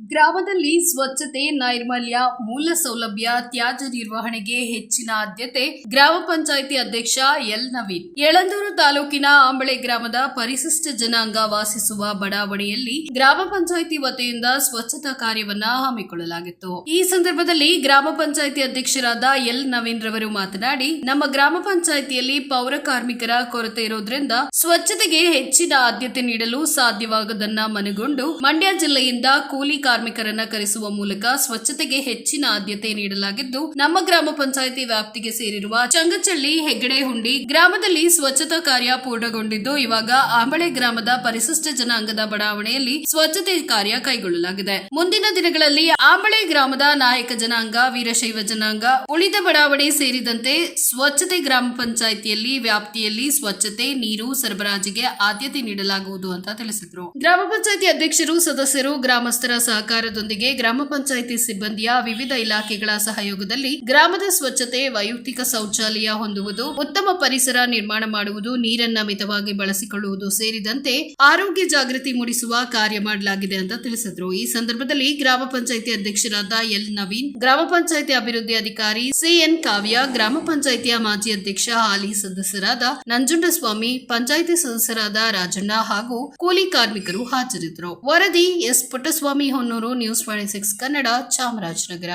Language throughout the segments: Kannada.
ಗ್ರಾಮದಲ್ಲಿ ಸ್ವಚ್ಛತೆ, ನೈರ್ಮಲ್ಯ, ಮೂಲ ಸೌಲಭ್ಯ, ತ್ಯಾಜ್ಯ ನಿರ್ವಹಣೆಗೆ ಹೆಚ್ಚಿನ ಆದ್ಯತೆ ಗ್ರಾಮ ಪಂಚಾಯಿತಿ ಅಧ್ಯಕ್ಷ ಎಲ್ ನವೀನ್. ಯಳಂದೂರು ತಾಲೂಕಿನ ಆಂಬಳೆ ಗ್ರಾಮದ ಪರಿಶಿಷ್ಟ ಜನಾಂಗ ವಾಸಿಸುವ ಬಡಾವಣೆಯಲ್ಲಿ ಗ್ರಾಮ ಪಂಚಾಯಿತಿ ವತಿಯಿಂದ ಸ್ವಚ್ಛತಾ ಕಾರ್ಯವನ್ನ ಹಮ್ಮಿಕೊಳ್ಳಲಾಗಿತ್ತು. ಈ ಸಂದರ್ಭದಲ್ಲಿ ಗ್ರಾಮ ಪಂಚಾಯಿತಿ ಅಧ್ಯಕ್ಷರಾದ ಎಲ್ ನವೀನ್ ರವರು ಮಾತನಾಡಿ, ನಮ್ಮ ಗ್ರಾಮ ಪಂಚಾಯಿತಿಯಲ್ಲಿ ಪೌರ ಕಾರ್ಮಿಕರ ಕೊರತೆ ಇರೋದ್ರಿಂದ ಸ್ವಚ್ಛತೆಗೆ ಹೆಚ್ಚಿನ ಆದ್ಯತೆ ನೀಡಲು ಸಾಧ್ಯವಾಗದನ್ನ ಮನಗೊಂಡು ಮಂಡ್ಯ ಜಿಲ್ಲೆಯಿಂದ ಕೂಲಿ ಕಾರ್ಮಿಕರನ್ನ ಕರೆಸುವ ಮೂಲಕ ಸ್ವಚ್ಛತೆಗೆ ಹೆಚ್ಚಿನ ಆದ್ಯತೆ ನೀಡಲಾಗಿದ್ದು, ನಮ್ಮ ಗ್ರಾಮ ಪಂಚಾಯಿತಿ ವ್ಯಾಪ್ತಿಗೆ ಸೇರಿರುವ ಚಂಗಚಳ್ಳಿ ಹೆಗ್ಗಡೆ ಹುಂಡಿ ಗ್ರಾಮದಲ್ಲಿ ಸ್ವಚ್ಛತಾ ಕಾರ್ಯ ಪೂರ್ಣಗೊಂಡಿದ್ದು, ಇವಾಗ ಆಂಬಳೆ ಗ್ರಾಮದ ಪರಿಶಿಷ್ಟ ಜನಾಂಗದ ಬಡಾವಣೆಯಲ್ಲಿ ಸ್ವಚ್ಛತೆ ಕಾರ್ಯ ಕೈಗೊಳ್ಳಲಾಗಿದೆ. ಮುಂದಿನ ದಿನಗಳಲ್ಲಿ ಆಂಬಳೆ ಗ್ರಾಮದ ನಾಯಕ ಜನಾಂಗ, ವೀರಶೈವ ಜನಾಂಗ, ಉಳಿದ ಬಡಾವಣೆ ಸೇರಿದಂತೆ ಸ್ವಚ್ಛತೆ ಗ್ರಾಮ ಪಂಚಾಯಿತಿಯಲ್ಲಿ, ವ್ಯಾಪ್ತಿಯಲ್ಲಿ ಸ್ವಚ್ಛತೆ, ನೀರು ಸರಬರಾಜಿಗೆ ಆದ್ಯತೆ ನೀಡಲಾಗುವುದು ಅಂತ ತಿಳಿಸಿದರು. ಗ್ರಾಮ ಪಂಚಾಯಿತಿ ಅಧ್ಯಕ್ಷರು, ಸದಸ್ಯರು, ಗ್ರಾಮಸ್ಥರ ಸಹಕಾರದೊಂದಿಗೆ ಗ್ರಾಮ ಪಂಚಾಯಿತಿ ಸಿಬ್ಬಂದಿಯ ವಿವಿಧ ಇಲಾಖೆಗಳ ಸಹಯೋಗದಲ್ಲಿ ಗ್ರಾಮದ ಸ್ವಚ್ಛತೆ, ವೈಯಕ್ತಿಕ ಶೌಚಾಲಯ ಹೊಂದುವುದು, ಉತ್ತಮ ಪರಿಸರ ನಿರ್ಮಾಣ ಮಾಡುವುದು, ನೀರನ್ನ ಮಿತವಾಗಿ ಬಳಸಿಕೊಳ್ಳುವುದು ಸೇರಿದಂತೆ ಆರೋಗ್ಯ ಜಾಗೃತಿ ಮೂಡಿಸುವ ಕಾರ್ಯ ಮಾಡಲಾಗಿದೆ ಅಂತ ತಿಳಿಸಿದರು. ಈ ಸಂದರ್ಭದಲ್ಲಿ ಗ್ರಾಮ ಪಂಚಾಯಿತಿ ಅಧ್ಯಕ್ಷರಾದ ಎಲ್ ನವೀನ್, ಗ್ರಾಮ ಪಂಚಾಯಿತಿ ಅಭಿವೃದ್ಧಿ ಅಧಿಕಾರಿ ಸಿಎನ್ ಕಾವ್ಯ, ಗ್ರಾಮ ಪಂಚಾಯಿತಿಯ ಮಾಜಿ ಅಧ್ಯಕ್ಷ ಹಾಲಿ ಸದಸ್ಯರಾದ ನಂಜುಂಡಸ್ವಾಮಿ, ಪಂಚಾಯಿತಿ ಸದಸ್ಯರಾದ ರಾಜಣ್ಣ ಹಾಗೂ ಕೂಲಿ ಕಾರ್ಮಿಕರು ಹಾಜರಿದ್ದರು. ವರದಿ S Puttaswamy Honnur news twenty six Kannada Chamarajanagar.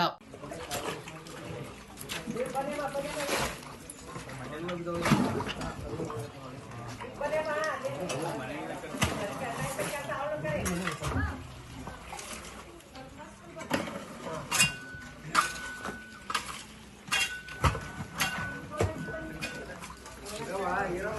ಇರು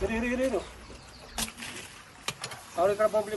ಇರು ಇರು ಇರು ಅವ್ರ ಈ ಕಡೆ ಬಂದ್ಬಿಡಿ